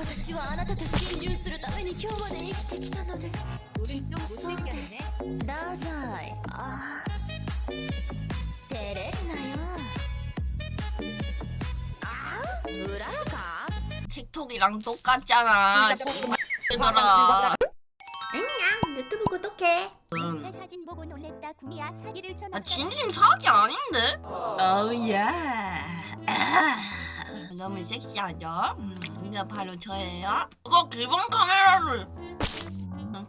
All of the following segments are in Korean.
たと心中するために今日まで生きてきたのです 우린 좀 못생겼네. ダサいあー照れるなよあー裏のか 틱톡이랑 똑같잖아. 얘들아. 응 유튜브 구독해 음. 사진 보고 놀랬다 구미야 사기를 쳐 아 진심 사기 아닌데? 어우야. 아, 너무 섹시하죠? 음, 이제 바로 저예요. 이거 기본 카메라를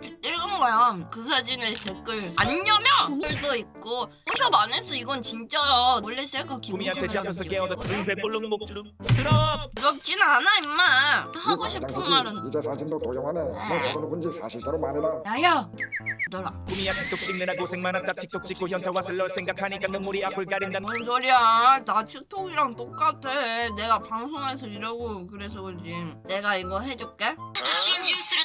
읽은 거야. 그 사진을 댓글 안 여며 글도 있고 포샵 안 했어 이건 진짜야. 원래 셀카 기분이 구미야 되지 않아서 깨어도 배불른 목주름 드럽 럽진 않아 임마. 하고 싶은 말은 이제 사진도 도용하네. 너 네. 저거는 지 사실대로 말해라. 야야. 너라. 구미야 틱톡 찍느라 고생 많았다 틱톡 찍고 현타 왔을 널 생각하니까 눈물이 앞을 가린다 뭔 소리야? 나 틱톡이랑 똑같아. 내가 방송에서 이러고 그래서 그지. 내가 이거 해줄게. 주스를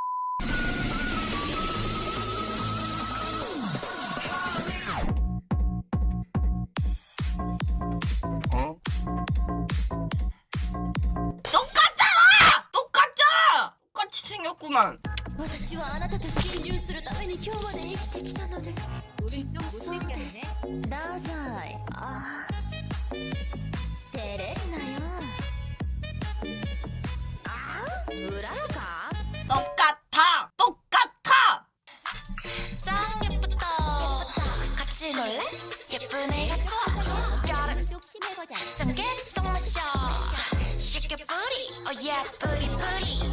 のです 우린 좀 못생겼네. ダサいあー照れるなよあー裏のか 똑같아! 똑같아! 짱 예쁘다 같이 놀래? 예쁜 애가 좋아 got 좀 심해보자 짱 개성 마셔 쉽게 뿌리 oh yeah 뿌리 뿌리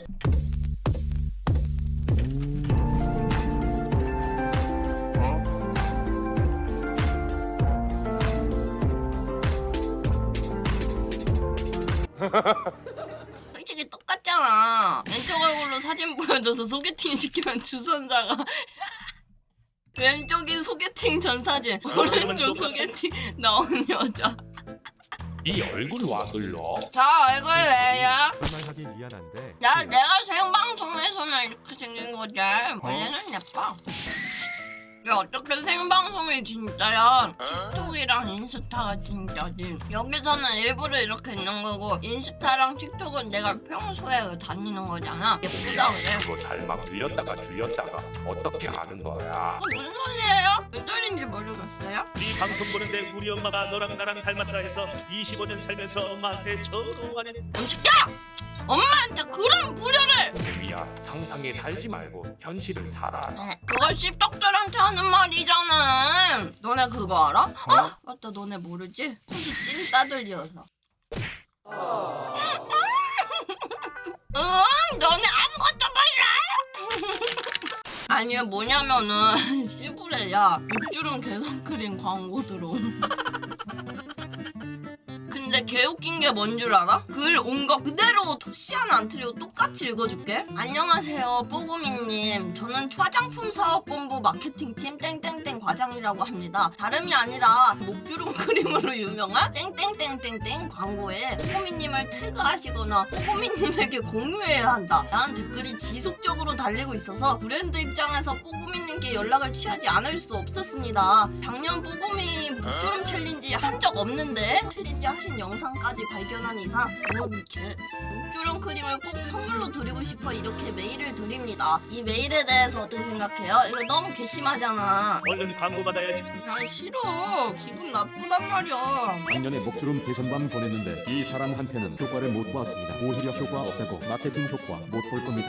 솔직히 똑같잖아. 왼쪽 얼굴로 사진 보여줘서 소개팅 시키면 주선자가 왼쪽이 소개팅 전 사진, 오른쪽 소개팅 나온 여자. 이 얼굴 와 글러 저 얼굴 왜요? 말하기 미안한데 나 내가 생방송에서는 이렇게 생긴 거지. 원래는 예뻐. 야 어떻게 생방송이 진짜야? 틱톡이랑 인스타가 진짜지. 여기서는 일부러 이렇게 있는 거고 인스타랑 틱톡은 내가 평소에 다니는 거잖아. 예쁘다 그래. 이거 잘막 들렸다가 줄였다가 어떻게 하는 거야? 어, 무슨 소리예요? 왜 소리인지 모르겠어요? 이 방송 보는데 우리 엄마가 너랑 나랑 닮았다 해서 25년 살면서 엄마한테 전화하는 음식야! 엄마한테 그런 부려를! 재미야 상상에 살지 말고 현실을 살아. 그걸 씹덕들한테 하는 말이잖아. 너네 그거 알아? 아 맞다 너네 모르지? 호수 찐 따들이어서. 응 너네 아무것도 몰라. 아니면 뭐냐면은 씨부레야 육주름 개성 크림 광고 들어옴. 근데 개웃긴 게 뭔 줄 알아? 글 온 거 그대로 시 하나 안 틀리고 똑같이 읽어줄게. 안녕하세요, 뽀구미님. 저는 화장품 사업본부 마케팅팀 땡땡땡 과장이라고 합니다. 다름이 아니라 목주름 크림으로 유명한 땡땡땡땡땡 광고에 뽀구미님을 태그하시거나 뽀구미님에게 공유해야 한다. 라는 댓글이 지속적으로 달리고 있어서 브랜드 입장에서 뽀구미님께 연락을 취하지 않을 수 없었습니다. 작년 뽀구미 목주름 챌린지 한 적 없는데 챌린지 하신 영상까지 발견한 이상 이렇게 목주름 크림을 꼭 선물로 드리고 싶어 이렇게 메일을 드립니다. 이 메일에 대해서 어떻게 생각해요? 이거 너무 괘씸하잖아. 얼른 광고 받아야지 아 싫어. 기분 나쁘단 말이야. 작년에 목주름 개선반 보냈는데 이 사람한테는 효과를 못 봤습니다. 오히려 효과 없다고 마케팅 효과 못 볼 겁니다.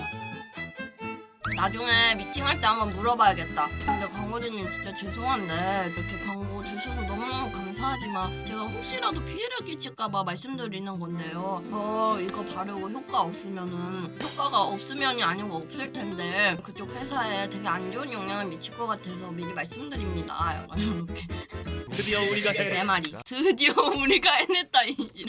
나중에 미팅할 때 한번 물어봐야겠다. 근데 광고주님 진짜 죄송한데 이렇게 광고 주셔서 너무너무 감사하지만 제가 혹시라도 피해를 끼칠까봐 말씀드리는 건데요. 저 이거 바르고 효과 없으면은 효과가 없으면이 아니고 없을 텐데 그쪽 회사에 되게 안 좋은 영향을 미칠 것 같아서 미리 말씀드립니다. 약간 이렇게 드디어 우리가 내해 말이 드디어 우리가 해냈다 이제.